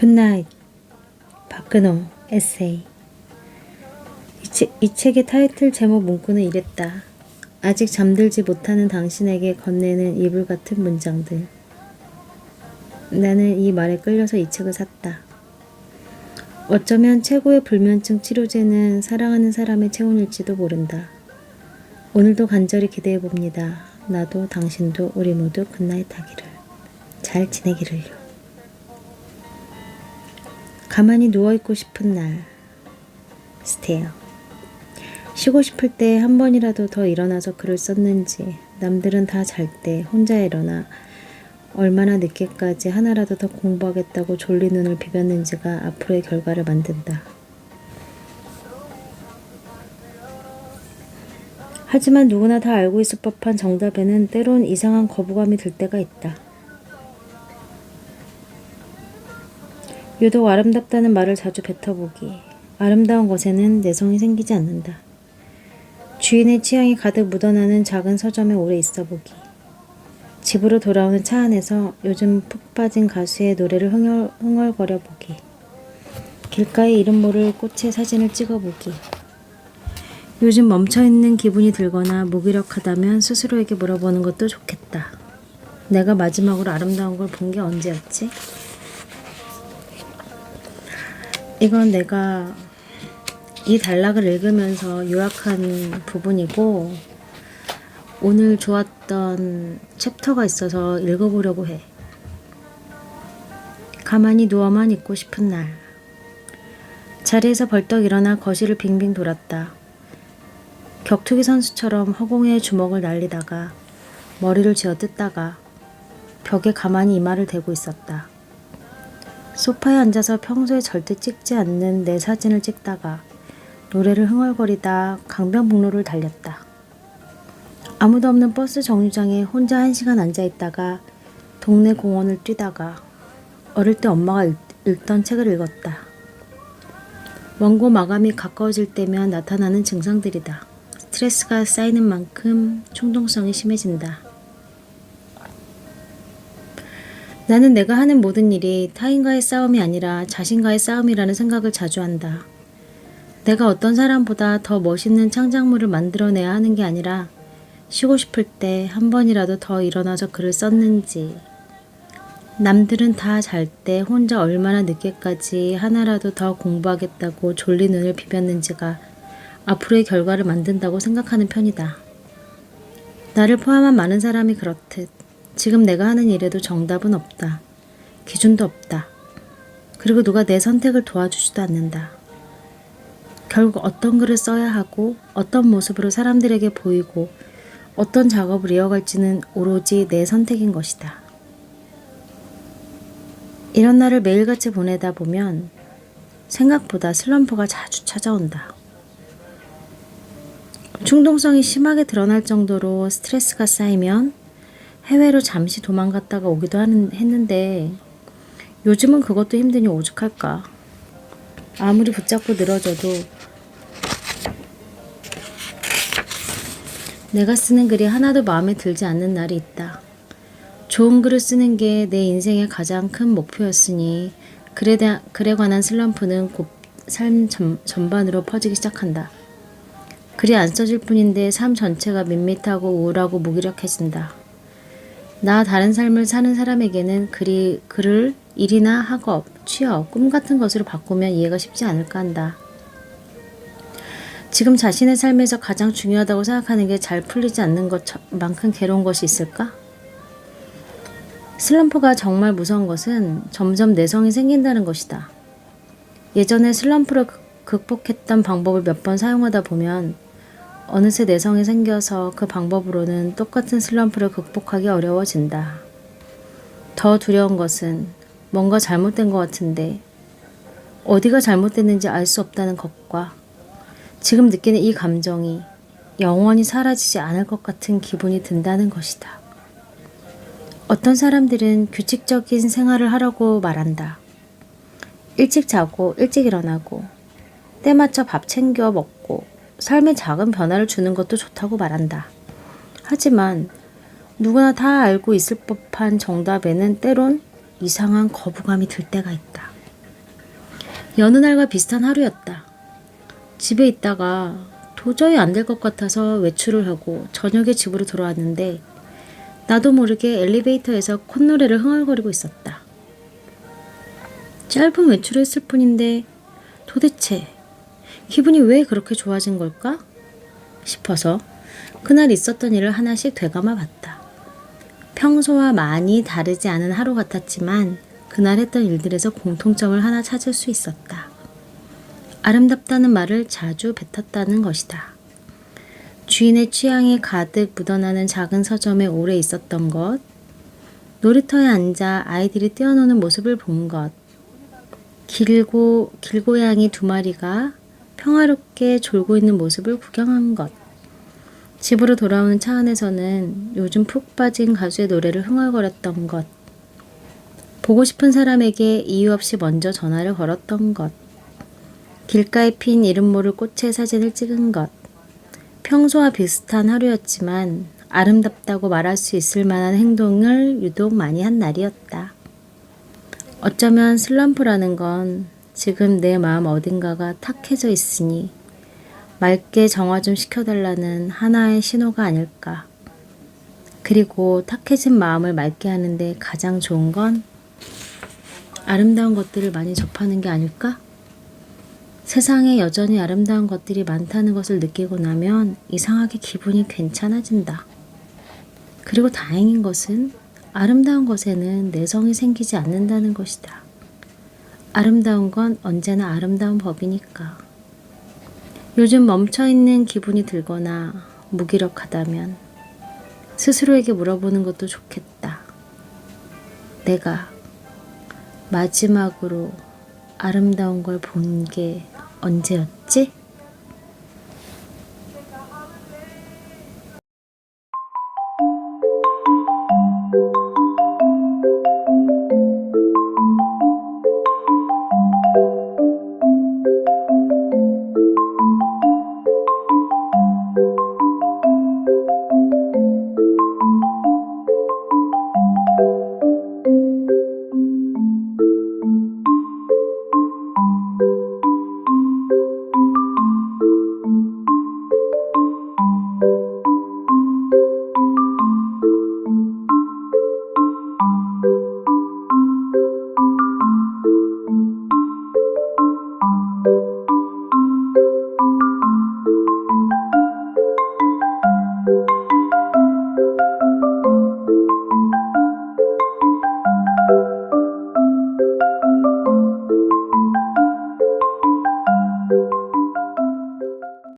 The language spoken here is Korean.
굿나잇 박근호 에세이 이, 책- 이 책의 타이틀 제목 문구는 이랬다. 아직 잠들지 못하는 당신에게 건네는 이불 같은 문장들. 나는 이 말에 끌려서 이 책을 샀다. 어쩌면 최고의 불면증 치료제는 사랑하는 사람의 체온일지도 모른다. 오늘도 간절히 기대해 봅니다. 나도 당신도 우리 모두 굿나잇 하기를. 잘 지내기를요. 가만히 누워있고 싶은 날. 스테어. 쉬고 싶을 때 한 번이라도 더 일어나서 글을 썼는지, 남들은 다 잘 때 혼자 일어나 얼마나 늦게까지 하나라도 더 공부하겠다고 졸린 눈을 비볐는지가 앞으로의 결과를 만든다. 하지만 누구나 다 알고 있을 법한 정답에는 때론 이상한 거부감이 들 때가 있다. 유독 아름답다는 말을 자주 뱉어보기. 아름다운 것에는 내성이 생기지 않는다. 주인의 취향이 가득 묻어나는 작은 서점에 오래 있어보기. 집으로 돌아오는 차 안에서 요즘 푹 빠진 가수의 노래를 흥얼, 흥얼거려 보기. 길가에 이름 모를 꽃의 사진을 찍어보기. 요즘 멈춰있는 기분이 들거나 무기력하다면 스스로에게 물어보는 것도 좋겠다. 내가 마지막으로 아름다운 걸 본 게 언제였지? 이건 내가 이 단락을 읽으면서 요약한 부분이고 오늘 좋았던 챕터가 있어서 읽어보려고 해. 가만히 누워만 있고 싶은 날. 자리에서 벌떡 일어나 거실을 빙빙 돌았다. 격투기 선수처럼 허공에 주먹을 날리다가 머리를 쥐어 뜯다가 벽에 가만히 이마를 대고 있었다. 소파에 앉아서 평소에 절대 찍지 않는 내 사진을 찍다가 노래를 흥얼거리다 강변북로를 달렸다. 아무도 없는 버스 정류장에 혼자 한 시간 앉아 있다가 동네 공원을 뛰다가 어릴 때 엄마가 읽, 읽던 책을 읽었다. 원고 마감이 가까워질 때면 나타나는 증상들이다. 스트레스가 쌓이는 만큼 충동성이 심해진다. 나는 내가 하는 모든 일이 타인과의 싸움이 아니라 자신과의 싸움이라는 생각을 자주 한다. 내가 어떤 사람보다 더 멋있는 창작물을 만들어내야 하는 게 아니라 쉬고 싶을 때 한 번이라도 더 일어나서 글을 썼는지, 남들은 다 잘 때 혼자 얼마나 늦게까지 하나라도 더 공부하겠다고 졸린 눈을 비볐는지가 앞으로의 결과를 만든다고 생각하는 편이다. 나를 포함한 많은 사람이 그렇듯 지금 내가 하는 일에도 정답은 없다. 기준도 없다. 그리고 누가 내 선택을 도와주지도 않는다. 결국 어떤 글을 써야 하고 어떤 모습으로 사람들에게 보이고 어떤 작업을 이어갈지는 오로지 내 선택인 것이다. 이런 날을 매일같이 보내다 보면 생각보다 슬럼프가 자주 찾아온다. 충동성이 심하게 드러날 정도로 스트레스가 쌓이면 해외로 잠시 도망갔다가 오기도 하는, 했는데 요즘은 그것도 힘드니 오죽할까. 아무리 붙잡고 늘어져도 내가 쓰는 글이 하나도 마음에 들지 않는 날이 있다. 좋은 글을 쓰는 게 내 인생의 가장 큰 목표였으니 글에, 대한, 글에 관한 슬럼프는 곧 삶 전, 전반으로 퍼지기 시작한다. 글이 안 써질 뿐인데 삶 전체가 밋밋하고 우울하고 무기력해진다. 나 다른 삶을 사는 사람에게는 글이, 글을 일이나 학업, 취업, 꿈 같은 것으로 바꾸면 이해가 쉽지 않을까 한다. 지금 자신의 삶에서 가장 중요하다고 생각하는 게 잘 풀리지 않는 것만큼 괴로운 것이 있을까? 슬럼프가 정말 무서운 것은 점점 내성이 생긴다는 것이다. 예전에 슬럼프를 극- 극복했던 방법을 몇 번 사용하다 보면 어느새 내성이 생겨서 그 방법으로는 똑같은 슬럼프를 극복하기 어려워진다. 더 두려운 것은 뭔가 잘못된 것 같은데 어디가 잘못됐는지 알 수 없다는 것과 지금 느끼는 이 감정이 영원히 사라지지 않을 것 같은 기분이 든다는 것이다. 어떤 사람들은 규칙적인 생활을 하라고 말한다. 일찍 자고 일찍 일어나고 때 맞춰 밥 챙겨 먹고 삶에 작은 변화를 주는 것도 좋다고 말한다. 하지만 누구나 다 알고 있을 법한 정답에는 때론 이상한 거부감이 들 때가 있다. 여느 날과 비슷한 하루였다. 집에 있다가 도저히 안 될 것 같아서 외출을 하고 저녁에 집으로 돌아왔는데 나도 모르게 엘리베이터에서 콧노래를 흥얼거리고 있었다. 짧은 외출을 했을 뿐인데 도대체 기분이 왜 그렇게 좋아진 걸까? 싶어서 그날 있었던 일을 하나씩 되감아 봤다. 평소와 많이 다르지 않은 하루 같았지만 그날 했던 일들에서 공통점을 하나 찾을 수 있었다. 아름답다는 말을 자주 뱉었다는 것이다. 주인의 취향이 가득 묻어나는 작은 서점에 오래 있었던 것, 놀이터에 앉아 아이들이 뛰어노는 모습을 본 것, 길고 길고양이 두 마리가 평화롭게 졸고 있는 모습을 구경한 것, 집으로 돌아오는 차 안에서는 요즘 푹 빠진 가수의 노래를 흥얼거렸던 것, 보고 싶은 사람에게 이유 없이 먼저 전화를 걸었던 것, 길가에 핀 이름 모를 꽃의 사진을 찍은 것, 평소와 비슷한 하루였지만 아름답다고 말할 수 있을 만한 행동을 유독 많이 한 날이었다. 어쩌면 슬럼프라는 건 지금 내 마음 어딘가가 탁해져 있으니 맑게 정화 좀 시켜달라는 하나의 신호가 아닐까. 그리고 탁해진 마음을 맑게 하는데 가장 좋은 건 아름다운 것들을 많이 접하는 게 아닐까? 세상에 여전히 아름다운 것들이 많다는 것을 느끼고 나면 이상하게 기분이 괜찮아진다. 그리고 다행인 것은 아름다운 것에는 내성이 생기지 않는다는 것이다. 아름다운 건 언제나 아름다운 법이니까. 요즘 멈춰있는 기분이 들거나 무기력하다면 스스로에게 물어보는 것도 좋겠다. 내가 마지막으로 아름다운 걸 본 게 언제였지?